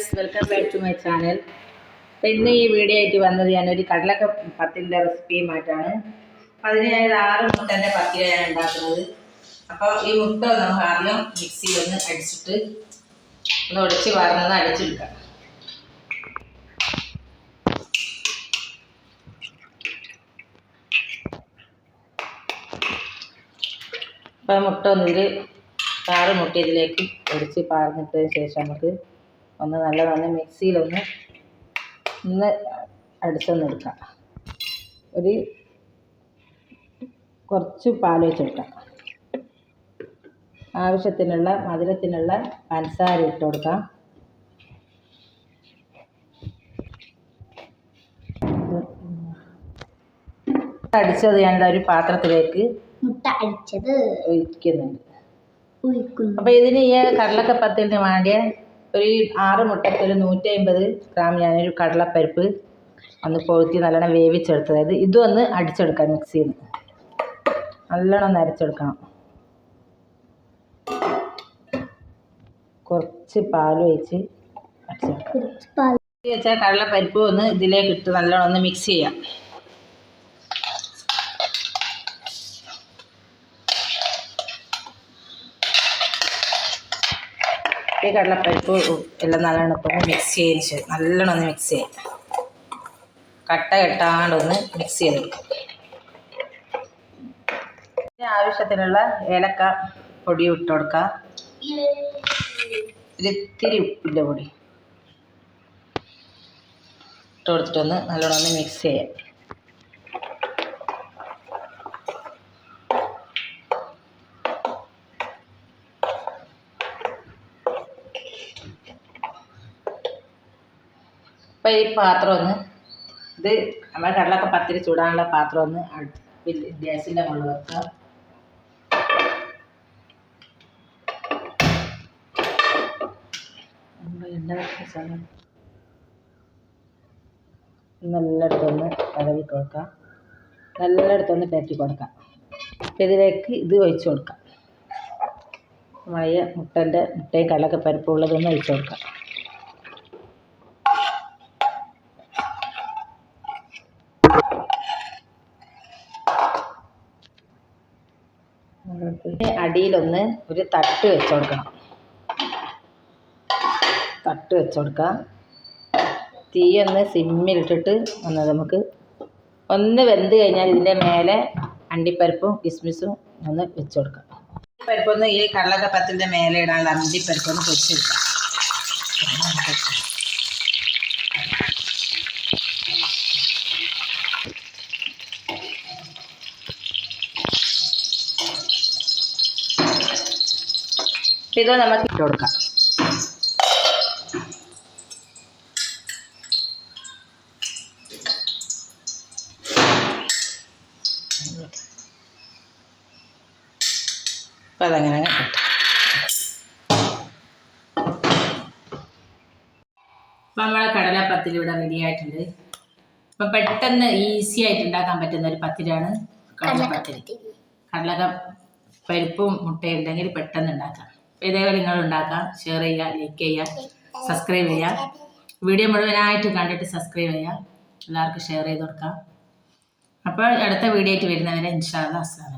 Guys welcome back to my channel അപ്പം ഇന്ന് ഈ വീഡിയോ ആയിട്ട് വന്നത് ഞാനൊരു കടലക്ക പത്തിന്റെ റെസിപ്പിയുമായിട്ടാണ് അപ്പം അതിന് ഞാൻ ആറ് മുട്ടന്റെ പത്തിര ഞാൻ ഉണ്ടാക്കുന്നത്. അപ്പോൾ ഈ മുട്ട നമുക്ക് ആദ്യം മിക്സിയിൽ ഒന്ന് അടിച്ചിട്ട് ഒന്ന് ഉടച്ച് വാർന്നത് അടിച്ചെടുക്കാം. അപ്പോൾ മുട്ട ഒന്നിൽ ആറ് മുട്ട ഇതിലേക്ക് ഒടിച്ച് പാർന്നിട്ടതിന് ശേഷം നമുക്ക് ഒന്ന് നല്ലതാണ് മിക്സിയിലൊന്ന് ഒന്ന് അടിച്ചൊന്ന് എടുക്കാം. ഒരു കുറച്ച് പാൽ വെച്ചെടുക്കാം ആവശ്യത്തിനുള്ള മധുരത്തിനുള്ള പഞ്ചസാര ഇട്ട് കൊടുക്കാം. അടിച്ചത് ഞാനിതാ ഒരു പാത്രത്തിലേക്ക് മുട്ട അടിച്ചത്. ഒഴിക്കുന്നുണ്ട്. അപ്പൊ ഇതിന് ഈ കടലക്കപ്പത്തിന് വേണ്ടിയ ഒരു ആറ് മുട്ടയ്ക്ക് ഒരു നൂറ്റി അമ്പത് ഗ്രാം ഞാനൊരു കടലപ്പരിപ്പ് ഒന്ന് കൊഴുത്തി നല്ലോണം വേവിച്ചെടുത്തത്. ഇത് ഇതും ഒന്ന് അടിച്ചെടുക്കാം മിക്സിയിൽ നിന്ന് നല്ലോണം നരച്ചെടുക്കണം അരച്ചെടുക്കണം. കുറച്ച് പാൽ ഒഴിച്ച് അടിച്ചെടുക്കാം വെച്ചാൽ കടലപ്പരിപ്പ് ഒന്ന് ഇതിലേക്ക് ഇട്ട് നല്ലോണം ഒന്ന് മിക്സ് ചെയ്യാം. ഈ കടലപ്പരിപ്പ് എല്ലാം നല്ലോണം ഇപ്പം മിക്സ് ചെയ്ത് നല്ലോണം ഒന്ന് മിക്സ് ചെയ്യാം. കട്ട കെട്ടാണ്ടൊന്ന് മിക്സ് ചെയ്തെടുക്കും ഇതിന് ആവശ്യത്തിനുള്ള ഏലക്ക പൊടി ഇട്ട് കൊടുക്കാം. ഒരിത്തിരി ഉപ്പിന്റെ പൊടി. ഇട്ട് കൊടുത്തിട്ടൊന്ന് നല്ലോണം ഒന്ന് മിക്സ് ചെയ്യാം. അപ്പം ഈ പാത്രം ഒന്ന് ഇത് നമ്മുടെ കടലൊക്കെ പത്തിരി ചൂടാനുള്ള പാത്രം ഒന്ന് ഗ്യാസിന്റെ മുകളിൽ വെക്കുക. നല്ലയിടത്തൊന്ന് തടവി കൊടുക്കാം. നല്ലയിടത്തൊന്ന് പരറ്റി കൊടുക്കാം. ഇതിലേക്ക് ഇത് ഒഴിച്ചു കൊടുക്കാം. മയ മുട്ടന്റെ മുട്ടയും കടലൊക്കെ പരിപ്പുള്ളതൊന്ന് ഒഴിച്ചു കൊടുക്കാം. അടിയിലൊന്ന് ഒരു തട്ട് വെച്ച് കൊടുക്കണം. തട്ട് വെച്ച് കൊടുക്കാം. തീ ഒന്ന് സിമ്മിലിട്ടിട്ട് ഒന്ന് നമുക്ക് ഒന്ന് വെന്ത് കഴിഞ്ഞാൽ ഇതിന്റെ മേലെ അണ്ടിപ്പരിപ്പും കിസ്മിസും ഒന്ന് വെച്ച് കൊടുക്കാം. പരിപ്പൊന്ന് ഈ കള്ളക്കപ്പത്തിന്റെ മേലെ ഇടാനുള്ള അണ്ടിപ്പരിപ്പൊന്ന് പൊരിച്ചെടുക്കാം ഇത് നമുക്ക് ഇട്ട് കൊടുക്കാം. അപ്പം അതങ്ങനെ കിട്ടും അപ്പം നമ്മളെ ഇവിടെ റെഡി ആയിട്ടുണ്ട്. അപ്പം പെട്ടെന്ന് ഈസി ആയിട്ട് ഉണ്ടാക്കാൻ പറ്റുന്ന ഒരു പത്തിരിയാണ് കടലപ്പത്തിരി. കടലക്ക പരിപ്പും മുട്ടയും ഉണ്ടെങ്കിൽ പെട്ടെന്ന് ഉണ്ടാക്കാം. ഇതേപോലെ നിങ്ങൾ ഉണ്ടാക്കാം ഷെയർ ചെയ്യുക ലൈക്ക് ചെയ്യുക സബ്സ്ക്രൈബ് ചെയ്യുക. വീഡിയോ മുഴുവനായിട്ട് കണ്ടിട്ട് സബ്സ്ക്രൈബ് ചെയ്യുക. എല്ലാവർക്കും ഷെയർ ചെയ്ത് കൊടുക്കാം. അപ്പോൾ അടുത്ത വീഡിയോ ആയിട്ട് വരുന്നവരെ ഇൻഷാല്ല അസ്സാം